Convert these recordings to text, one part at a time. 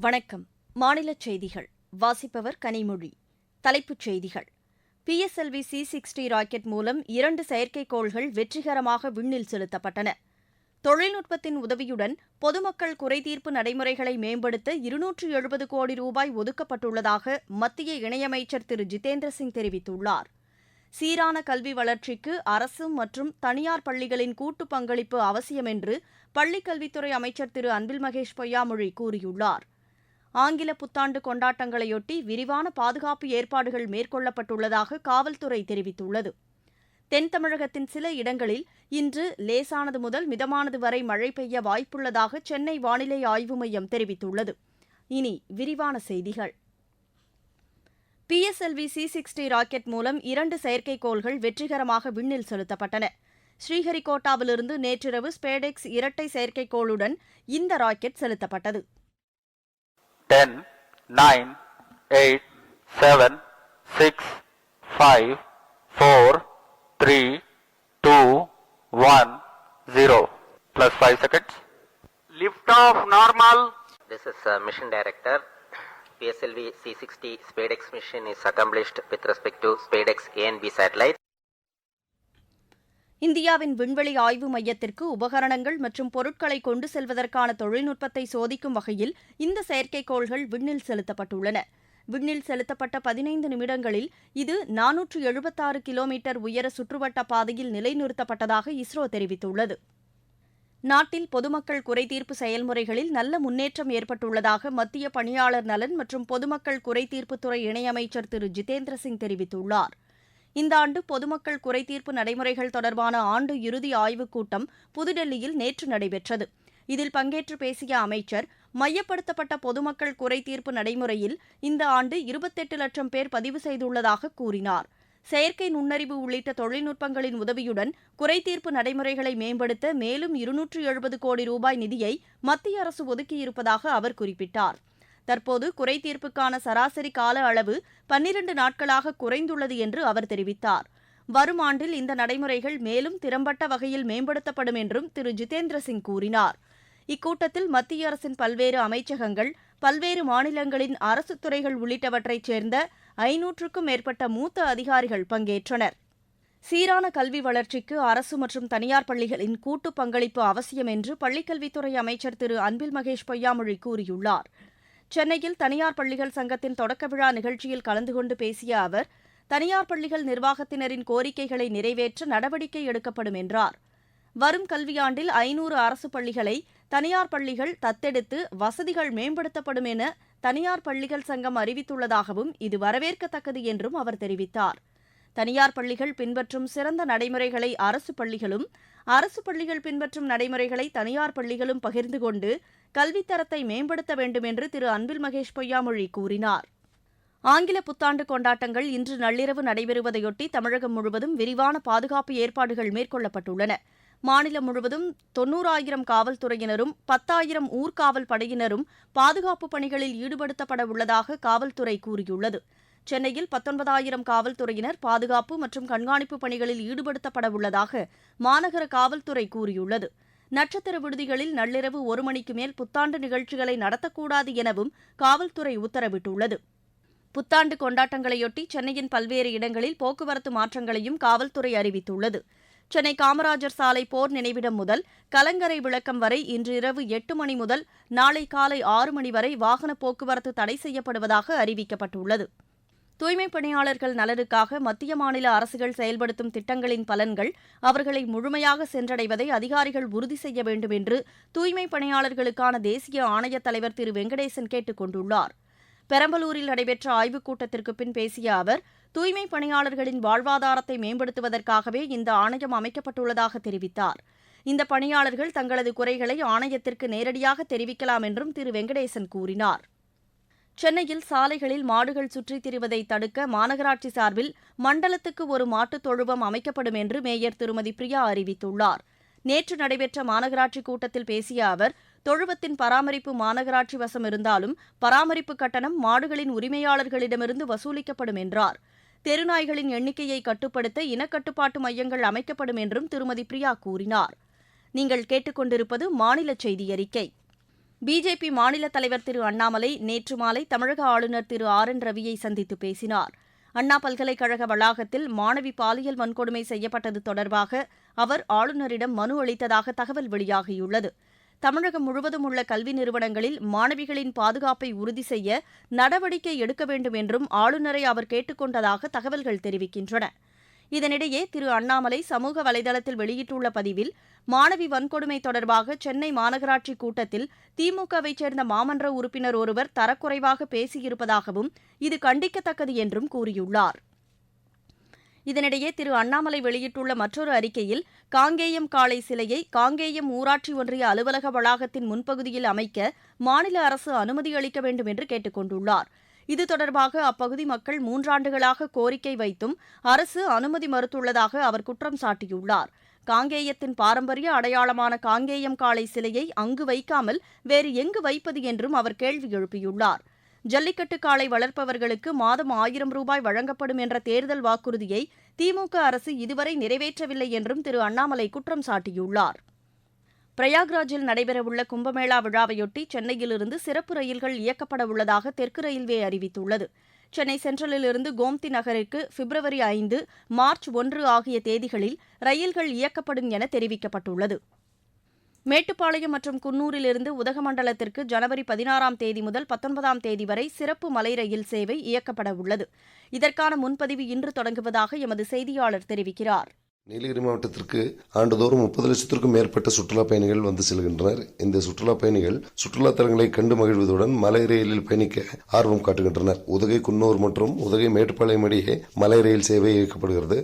வணக்கம். மாநில செய்திகள். வாசிப்பவர் கனிமொழி. தலைப்புச் செய்திகள். பிஎஸ்எல்வி சி சிக்ஸ்டி ராக்கெட் மூலம் இரண்டு செயற்கைக்கோள்கள் வெற்றிகரமாக விண்ணில் செலுத்தப்பட்டன. தொழில்நுட்பத்தின் உதவியுடன் பொதுமக்கள் குறைதீர்ப்பு நடைமுறைகளை மேம்படுத்த இருநூற்று எழுபது கோடி ரூபாய் ஒதுக்கப்பட்டுள்ளதாக மத்திய இணையமைச்சர் திரு. ஜிதேந்திர சிங் தெரிவித்துள்ளார். சீரான கல்வி வளர்ச்சிக்கு அரசு மற்றும் தனியார் பள்ளிகளின் கூட்டு பங்களிப்பு அவசியம் என்று பள்ளிக் கல்வித்துறை அமைச்சர் திரு. அன்பில் மகேஷ் பொய்யாமொழி கூறியுள்ளார். ஆங்கில புத்தாண்டு கொண்டாட்டங்களையொட்டி விரிவான பாதுகாப்பு ஏற்பாடுகள் மேற்கொள்ளப்பட்டுள்ளதாக காவல்துறை தெரிவித்துள்ளது. தென் தமிழகத்தின் சில இடங்களில் இன்று லேசானது முதல் மிதமானது வரை மழை பெய்ய வாய்ப்புள்ளதாக சென்னை வானிலை ஆய்வு மையம் தெரிவித்துள்ளது. இனி விரிவான செய்திகள். பிஎஸ்எல்வி சி சிக்ஸ்டி ராக்கெட் மூலம் இரண்டு செயற்கைக்கோள்கள் வெற்றிகரமாக விண்ணில் செலுத்தப்பட்டன. ஸ்ரீஹரிகோட்டாவிலிருந்து நேற்றிரவு ஸ்பேடெக்ஸ் இரட்டை செயற்கைக்கோளுடன் இந்த ராக்கெட் செலுத்தப்பட்டது. 10, 9, 8, 7, 6, 5, 4, 3, 2, 1, 0. Plus 5 seconds. Lift off normal. This is uh, Mission Director. PSLV C60 SpaceX mission is accomplished with respect to SpaceX A and B satellite. இந்தியாவின் விண்வெளி ஆய்வு மையத்திற்கு உபகரணங்கள் மற்றும் பொருட்களை கொண்டு செல்வதற்கான தொழில்நுட்பத்தை சோதிக்கும் வகையில் இந்த செயற்கைக்கோள்கள் விண்ணில் செலுத்தப்பட்டுள்ளன. விண்ணில் செலுத்தப்பட்ட பதினைந்து நிமிடங்களில் இது நானூற்று எழுபத்தாறு கிலோமீட்டர் உயர சுற்றுவட்ட பாதையில் நிலைநிறுத்தப்பட்டதாக இஸ்ரோ தெரிவித்துள்ளது. நாட்டில் பொதுமக்கள் குறைதீர்ப்பு செயல்முறைகளில் நல்ல முன்னேற்றம் ஏற்பட்டுள்ளதாக மத்திய பணியாளர் நலன் மற்றும் பொதுமக்கள் குறைதீர்ப்புத்துறை இணையமைச்சர் திரு ஜிதேந்திர சிங் தெரிவித்துள்ளார். இந்த ஆண்டு பொதுமக்கள் குறைதீர்ப்பு நடைமுறைகள் தொடர்பான ஆண்டு இறுதி ஆய்வுக் கூட்டம் புதுடெல்லியில் நேற்று நடைபெற்றது. இதில் பங்கேற்று பேசிய அமைச்சர் மையப்படுத்தப்பட்ட பொதுமக்கள் குறைதீர்ப்பு நடைமுறையில் இந்த ஆண்டு இருபத்தெட்டு லட்சம் பேர் பதிவு செய்துள்ளதாக கூறினார். செயற்கை நுண்ணறிவு உள்ளிட்ட தொழில்நுட்பங்களின் உதவியுடன் குறைதீர்ப்பு நடைமுறைகளை மேம்படுத்த மேலும் இருநூற்று எழுபது கோடி ரூபாய் நிதியை மத்திய அரசு ஒதுக்கியிருப்பதாக அவர் குறிப்பிட்டார். தற்போது குறைதீர்ப்புக்கான சராசரி கால அளவு பன்னிரண்டு நாட்களாக குறைந்துள்ளது என்று அவர் தெரிவித்தார். வரும் ஆண்டில் இந்த நடைமுறைகள் மேலும் திறம்பட்ட வகையில் மேம்படுத்தப்படும் என்றும் திரு. ஜிதேந்திர சிங் கூறினார். இக்கூட்டத்தில் மத்திய அரசின் பல்வேறு அமைச்சகங்கள் பல்வேறு மாநிலங்களின் அரசுத் துறைகள் உள்ளிட்டவற்றைச் சேர்ந்த ஐநூற்றுக்கும் மேற்பட்ட மூத்த அதிகாரிகள் பங்கேற்றனர். சீரான கல்வி வளர்ச்சிக்கு அரசு மற்றும் தனியார் பள்ளிகளின் கூட்டு பங்களிப்பு அவசியம் என்று பள்ளிக்கல்வித்துறை அமைச்சர் திரு. அன்பில் மகேஷ் பொய்யாமொழி கூறியுள்ளார். சென்னையில் தனியார் பள்ளிகள் சங்கத்தின் தொடக்க விழா நிகழ்ச்சியில் கலந்து கொண்டு பேசிய அவர் தனியார் பள்ளிகள் நிர்வாகத்தினரின் கோரிக்கைகளை நிறைவேற்ற நடவடிக்கை எடுக்கப்படும் என்றார். வரும் கல்வியாண்டில் ஐநூறு அரசு பள்ளிகளை தனியார் பள்ளிகள் தத்தெடுத்து வசதிகள் மேம்படுத்தப்படும் என தனியார் பள்ளிகள் சங்கம் அறிவித்துள்ளதாகவும் இது வரவேற்கத்தக்கது என்றும் அவர் தெரிவித்தார். தனியார் பள்ளிகள் பின்பற்றும் சிறந்த நடைமுறைகளை அரசு பள்ளிகளும் அரசு பள்ளிகள் பின்பற்றும் நடைமுறைகளை தனியார் பள்ளிகளும் பகிர்ந்து கொண்டு கல்வித்தரத்தை மேம்படுத்த வேண்டும் என்று திரு அன்பில் மகேஷ் பொய்யாமொழி கூறினார். ஆங்கில புத்தாண்டு கொண்டாட்டங்கள் இன்று நள்ளிரவு நடைபெறுவதையொட்டி தமிழகம் முழுவதும் விரிவான பாதுகாப்பு ஏற்பாடுகள் மேற்கொள்ளப்பட்டுள்ளன. மாநிலம் முழுவதும் தொன்னூறாயிரம் காவல்துறையினரும் பத்தாயிரம் ஊர்காவல் படையினரும் பாதுகாப்பு பணிகளில் ஈடுபடுத்தப்பட உள்ளதாக காவல்துறை கூறியுள்ளது. சென்னையில் பத்தொன்பதாயிரம் காவல்துறையினர் பாதுகாப்பு மற்றும் கண்காணிப்பு பணிகளில் ஈடுபடுத்தப்பட உள்ளதாக மாநகர காவல்துறை கூறியுள்ளது. நட்சத்திர விடுதிகளில் நள்ளிரவு ஒரு மணிக்கு மேல் புத்தாண்டு நிகழ்ச்சிகளை நடத்தக்கூடாது எனவும் காவல்துறை உத்தரவிட்டுள்ளது. புத்தாண்டு கொண்டாட்டங்களையொட்டி சென்னையின் பல்வேறு இடங்களில் போக்குவரத்து மாற்றங்களையும் காவல்துறை அறிவித்துள்ளது. சென்னை காமராஜர் சாலை போர் நினைவிடம் முதல் கலங்கரை விளக்கம் வரை இன்று இரவு எட்டு மணி முதல் நாளை காலை ஆறு மணி வரை வாகன போக்குவரத்து தடை செய்யப்படுவதாக அறிவிக்கப்பட்டுள்ளது. தூய்மைப் பணியாளர்கள் நலனுக்காக மத்திய மாநில அரசுகள் செயல்படுத்தும் திட்டங்களின் பலன்கள் அவர்களை முழுமையாக சென்றடைவதை அதிகாரிகள் உறுதி செய்ய வேண்டும் என்று தூய்மைப் பணியாளர்களுக்கான தேசிய ஆணையத் தலைவர் திரு. வெங்கடேசன் கேட்டுக் கொண்டுள்ளார். பெரம்பலூரில் நடைபெற்ற ஆய்வுக் கூட்டத்திற்கு பின் பேசிய அவர் தூய்மைப் பணியாளர்களின் வாழ்வாதாரத்தை மேம்படுத்துவதற்காகவே இந்த ஆணையம் அமைக்கப்பட்டுள்ளதாக தெரிவித்தார். இந்த பணியாளர்கள் தங்களது குறைகளை ஆணையத்திற்கு நேரடியாக தெரிவிக்கலாம் என்றும் திரு. வெங்கடேசன் கூறினார். சென்னையில் சாலைகளில் மாடுகள் சுற்றித் திரிவதை தடுக்க மாநகராட்சி சார்பில் மண்டலத்துக்கு ஒரு மாட்டுத் தொழுவம் அமைக்கப்படும் என்று மேயர் திருமதி பிரியா அறிவித்துள்ளார். நேற்று நடைபெற்ற மாநகராட்சி கூட்டத்தில் பேசிய அவர் தொழுவத்தின் பராமரிப்பு மாநகராட்சி வசம் இருந்தாலும் பராமரிப்பு கட்டணம் மாடுகளின் உரிமையாளர்களிடமிருந்து வசூலிக்கப்படும் என்றார். தெருநாய்களின் எண்ணிக்கையை கட்டுப்படுத்த இனக்கட்டுப்பாட்டு மையங்கள் அமைக்கப்படும் என்றும் திருமதி பிரியா கூறினார். நீங்கள் கேட்டுக்கொண்டிருப்பது மாநில செய்தி அறிக்கை பிஜேபி மாநில தலைவர் திரு அண்ணாமலை நேற்று மாலை தமிழக ஆளுநர் திரு ஆர் என் ரவியை சந்தித்து பேசினார். அண்ணா பல்கலைக்கழக வளாகத்தில் மாணவி பாலியல் வன்கொடுமை செய்யப்பட்டது தொடர்பாக அவர் ஆளுநரிடம் மனு அளித்ததாக தகவல் வெளியாகியுள்ளது. தமிழகம் முழுவதும் உள்ள கல்வி நிறுவனங்களில் மாணவிகளின் பாதுகாப்பை உறுதி செய்ய நடவடிக்கை எடுக்க வேண்டும் என்றும் ஆளுநரை அவர் கேட்டுக்கொண்டதாக தகவல்கள் தெரிவிக்கின்றன. இதனிடையே திரு அண்ணாமலை சமூக வலைதளத்தில் வெளியிட்டுள்ள பதிவில் மாணவி வன்கொடுமை தொடர்பாக சென்னை மாநகராட்சி கூட்டத்தில் திமுகவைச் சேர்ந்த மாமன்ற உறுப்பினர் ஒருவர் தரக்குறைவாக பேசியிருப்பதாகவும் இது கண்டிக்கத்தக்கது என்றும் கூறியுள்ளார். இதனிடையே திரு அண்ணாமலை வெளியிட்டுள்ள மற்றொரு அறிக்கையில் காங்கேயம் காளை சிலையை காங்கேயம் ஊராட்சி ஒன்றிய அலுவலக வளாகத்தின் முன்பகுதியில் அமைக்க மாநில அரசு அனுமதி அளிக்க வேண்டும் என்று கேட்டுக் கொண்டுள்ளாா் இது தொடர்பாக அப்பகுதி மக்கள் மூன்றாண்டுகளாக கோரிக்கை வைத்தும் அரசு அனுமதி மறுத்துள்ளதாக அவர் குற்றம் சாட்டியுள்ளார். காங்கேயத்தின் பாரம்பரிய அடையாளமான காங்கேயம் காளை சிலையை அங்கு வைக்காமல் வேறு எங்கு வைப்பது என்றும் அவர் கேள்வி எழுப்பியுள்ளார். ஜல்லிக்கட்டு காளை வளர்ப்பவர்களுக்கு மாதம் ஆயிரம் ரூபாய் வழங்கப்படும் என்ற தேர்தல் வாக்குறுதியை திமுக அரசு இதுவரை நிறைவேற்றவில்லை என்றும் திரு அண்ணாமலை குற்றம் சாட்டியுள்ளார். பிரயாக்ராஜில் நடைபெறவுள்ள கும்பமேளா விழாவையொட்டி சென்னையிலிருந்து சிறப்பு ரயில்கள் இயக்கப்பட உள்ளதாக தெற்கு ரயில்வே அறிவித்துள்ளது. சென்னை சென்ட்ரலிலிருந்து கோம்தி நகருக்கு பிப்ரவரி ஐந்து மார்ச் ஒன்று ஆகிய தேதிகளில் ரயில்கள் இயக்கப்படும் என தெரிவிக்கப்பட்டுள்ளது. மேட்டுப்பாளையம் மற்றும் குன்னூரிலிருந்து உதகமண்டலத்திற்கு ஜனவரி பதினாறாம் தேதி முதல் பத்தொன்பதாம் தேதி வரை சிறப்பு மலை ரயில் சேவை இயக்கப்பட உள்ளது. இதற்கான முன்பதிவு இன்று தொடங்குவதாக எமது செய்தியாளர் தெரிவிக்கிறார். நீலகிரி மாவட்டத்திற்கு ஆண்டுதோறும் முப்பது லட்சத்திற்கும் மேற்பட்ட சுற்றுலா பயணிகள் வந்து செல்கின்றனர். இந்த சுற்றுலா பயணிகள் சுற்றுலா தலங்களை கண்டு மகிழ்வதுடன் மலை ரயிலில் பயணிக்க ஆர்வம் காட்டுகின்றனர். உதகை குன்னூர் மற்றும் உதகை மேட்டுப்பாளையம் இடையே மலை ரயில் சேவை இயக்கப்படுகிறது.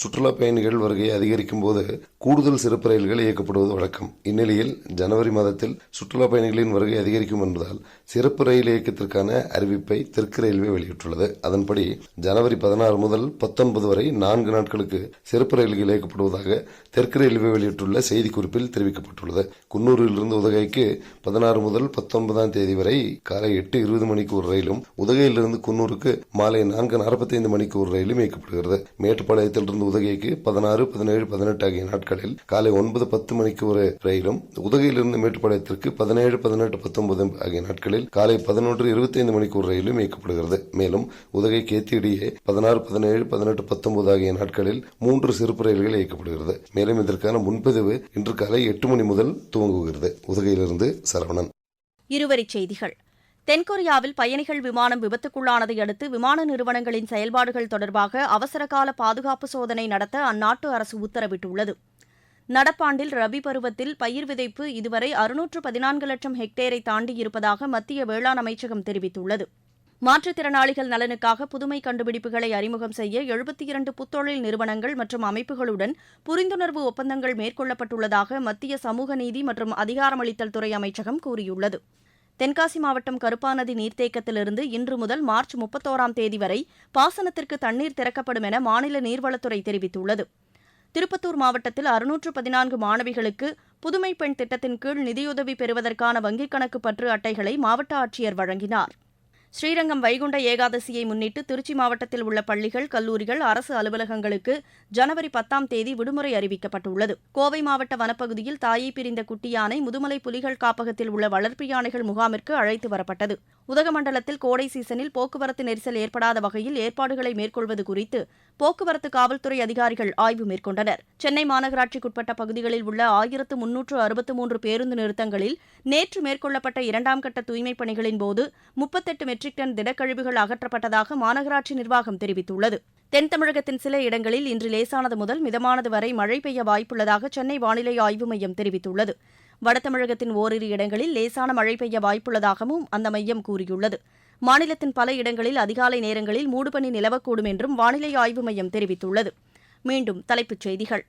சுற்றுலா பயணிகள் வருகையை அதிகரிக்கும் போது கூடுதல் சிறப்பு ரயில்கள் இயக்கப்படுவது வழக்கம். இந்நிலையில் ஜனவரி மாதத்தில் சுற்றுலா பயணிகளின் வருகை அதிகரிக்கும் என்பதால் சிறப்பு ரயில் இயக்கத்திற்கான அறிவிப்பை தெற்கு ரயில்வே வெளியிட்டுள்ளது. அதன்படி ஜனவரி பதினாறு முதல் பத்தொன்பது வரை நான்கு நாட்களுக்கு சிறப்பு ரயில்கள் இயக்கப்படுவதாக தெற்கு ரயில்வே வெளியிட்டுள்ள செய்திக்குறிப்பில் தெரிவிக்கப்பட்டுள்ளது. குன்னூரிலிருந்து உதகைக்கு பதினாறு முதல் பத்தொன்பதாம் தேதி வரை காலை எட்டு இருபது மணிக்கு ஒரு ரயிலும் உதகையிலிருந்து குன்னூருக்கு மாலை நான்கு நாற்பத்தைந்து மணிக்கு ஒரு ரயிலும் இயக்கப்படுகிறது. மேட்டுப்பாளையத்திலிருந்து உதகைக்கு பதினாறு பதினேழு பதினெட்டு ஆகிய நாட்களில் காலை ஒன்பது பத்து மணிக்கு ஒரு ரயிலும் உதகையிலிருந்து மேட்டுப்பாளையத்திற்கு பதினேழு பதினெட்டு பத்தொன்பது ஆகிய நாட்களில் காலை பதினொன்று இருபத்தைந்து மணிக்கு ஒரு ரயிலும் இயக்கப்படுகிறது மேலும் உதகை கேத்தி இடையே பதினாறு பதினேழு பதினெட்டு பத்தொன்பது ஆகிய நாட்களில் மூன்று சிறப்பு ரயில்கள் இயக்கப்படுகிறது மேலும் இதற்கான முன்பதிவு இன்று காலை எட்டு மணி முதல் துவங்குகிறது. உதகையிலிருந்து சரவணன். இருவரி செய்திகள். தென்கொரியாவில் பயணிகள் விமானம் விபத்துக்குள்ளானதை அடுத்து விமான நிறுவனங்களின் செயல்பாடுகள் தொடர்பாக அவசரகால பாதுகாப்பு சோதனை நடத்த அந்நாட்டு அரசு உத்தரவிட்டுள்ளது. நடப்பாண்டில் ரபி பருவத்தில் பயிர் விதைப்பு இதுவரை அறுநூற்று பதினான்கு லட்சம் ஹெக்டேரை தாண்டியிருப்பதாக மத்திய வேளாண் அமைச்சகம் தெரிவித்துள்ளது. மாற்றுத்திறனாளிகள் நலனுக்காக புதுமை கண்டுபிடிப்புகளை அறிமுகம் செய்ய எழுபத்தி இரண்டு புத்தொழில் நிறுவனங்கள் மற்றும் அமைப்புகளுடன் புரிந்துணர்வு ஒப்பந்தங்கள் மேற்கொள்ளப்பட்டுள்ளதாக மத்திய சமூக நீதி மற்றும் அதிகாரமளித்தல் துறை அமைச்சகம் கூறியுள்ளது. தென்காசி மாவட்டம் கருப்பாநதி நீர்த்தேக்கத்திலிருந்து இன்று முதல் மார்ச் முப்பத்தோராம் தேதி வரை பாசனத்திற்கு தண்ணீர் திறக்கப்படும் என மாநில நீர்வளத்துறை தெரிவித்துள்ளது. திருப்பத்தூர் மாவட்டத்தில் அறுநூற்று பதினான்கு மாணவிகளுக்கு புதுமை பெண் திட்டத்தின் கீழ் நிதியுதவி பெறுவதற்கான வங்கிக் கணக்கு பற்று அட்டைகளை மாவட்ட ஆட்சியர் வழங்கினார். ஸ்ரீரங்கம் வைகுண்ட ஏகாதசியை முன்னிட்டு திருச்சி மாவட்டத்தில் உள்ள பள்ளிகள் கல்லூரிகள் அரசு அலுவலகங்களுக்கு ஜனவரி பத்தாம் தேதி விடுமுறை அறிவிக்கப்பட்டுள்ளது. கோவை மாவட்ட வனப்பகுதியில் தாயை பிரிந்த குட்டி யானை முதுமலை புலிகள் காப்பகத்தில் உள்ள வளர்ப்பு யானைகள் முகாமிற்கு அழைத்து வரப்பட்டது. உதகமண்டலத்தில் கோடை சீசனில் போக்குவரத்து நெரிசல் ஏற்படாத வகையில் ஏற்பாடுகளை மேற்கொள்வது குறித்து போக்குவரத்து காவல்துறை அதிகாரிகள் ஆய்வு மேற்கொண்டனர். சென்னை மாநகராட்சிக்குட்பட்ட பகுதிகளில் உள்ள ஆயிரத்து முன்னூற்று அறுபத்து மூன்று பேருந்து நிறுத்தங்களில் நேற்று மேற்கொள்ளப்பட்ட இரண்டாம் கட்ட தூய்மைப் பணிகளின் போது முப்பத்தெட்டு மெட்ரிக் டன் திடக்கழிவுகள் அகற்றப்பட்டதாக மாநகராட்சி நிர்வாகம் தெரிவித்துள்ளது. தென் தமிழகத்தின் சில இடங்களில் இன்று லேசானது முதல் மிதமானது வரை மழை பெய்ய வாய்ப்புள்ளதாக சென்னை வானிலை ஆய்வு மையம் தெரிவித்துள்ளது. வடதமிழகத்தின் ஓரிரு இடங்களில் லேசான மழை பெய்ய வாய்ப்புள்ளதாகவும் அந்த மையம் கூறியுள்ளது. மாநிலத்தின் பல இடங்களில் அதிகாலை நேரங்களில் மூடுபனி நிலவக்கூடும் என்றும் வானிலை ஆய்வு மையம் தெரிவித்துள்ளது. மீண்டும் தலைப்புச் செய்திகள்.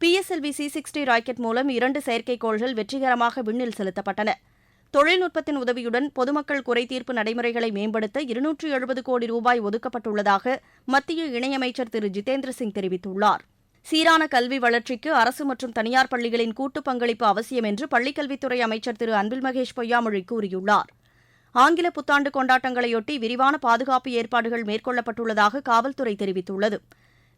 பிஎஸ்எல்வி சி சிக்ஸ்டி ராக்கெட் மூலம் இரண்டு செயற்கைக்கோள்கள் வெற்றிகரமாக விண்ணில் செலுத்தப்பட்டன. தொழில்நுட்பத்தின் உதவியுடன் பொதுமக்கள் குறைதீர்ப்பு நடைமுறைகளை மேம்படுத்த இருநூற்று எழுபது கோடி ரூபாய் ஒதுக்கப்பட்டுள்ளதாக மத்திய இணையமைச்சர் திரு. ஜிதேந்திர சிங் தெரிவித்துள்ளார். சீரான கல்வி வளர்ச்சிக்கு அரசு மற்றும் தனியார் பள்ளிகளின் கூட்டு பங்களிப்பு அவசியம் என்று பள்ளிக்கல்வித்துறை அமைச்சர் திரு. அன்பில் மகேஷ் பொய்யாமொழி கூறியுள்ளார். ஆங்கில புத்தாண்டு கொண்டாட்டங்களையொட்டி விரிவான பாதுகாப்பு ஏற்பாடுகள் மேற்கொள்ளப்பட்டுள்ளதாக காவல்துறை தெரிவித்துள்ளது.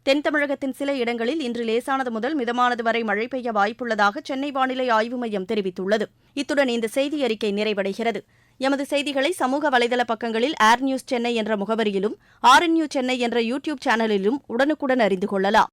தென் தமிழகத்தின் சில இடங்களில் இன்று லேசானது முதல் மிதமானது வரை மழை பெய்ய வாய்ப்புள்ளதாக சென்னை வானிலை ஆய்வு மையம் தெரிவித்துள்ளது. இத்துடன் இந்த செய்தி அறிக்கை நிறைவடைகிறது. எமது செய்திகளை சமூக வலைதள பக்கங்களில் ஏர் நியூஸ் சென்னை என்ற முகவரியிலும் ஆர் சென்னை என்ற யூடியூப் சேனலிலும் உடனுக்குடன் அறிந்து கொள்ளலாம்.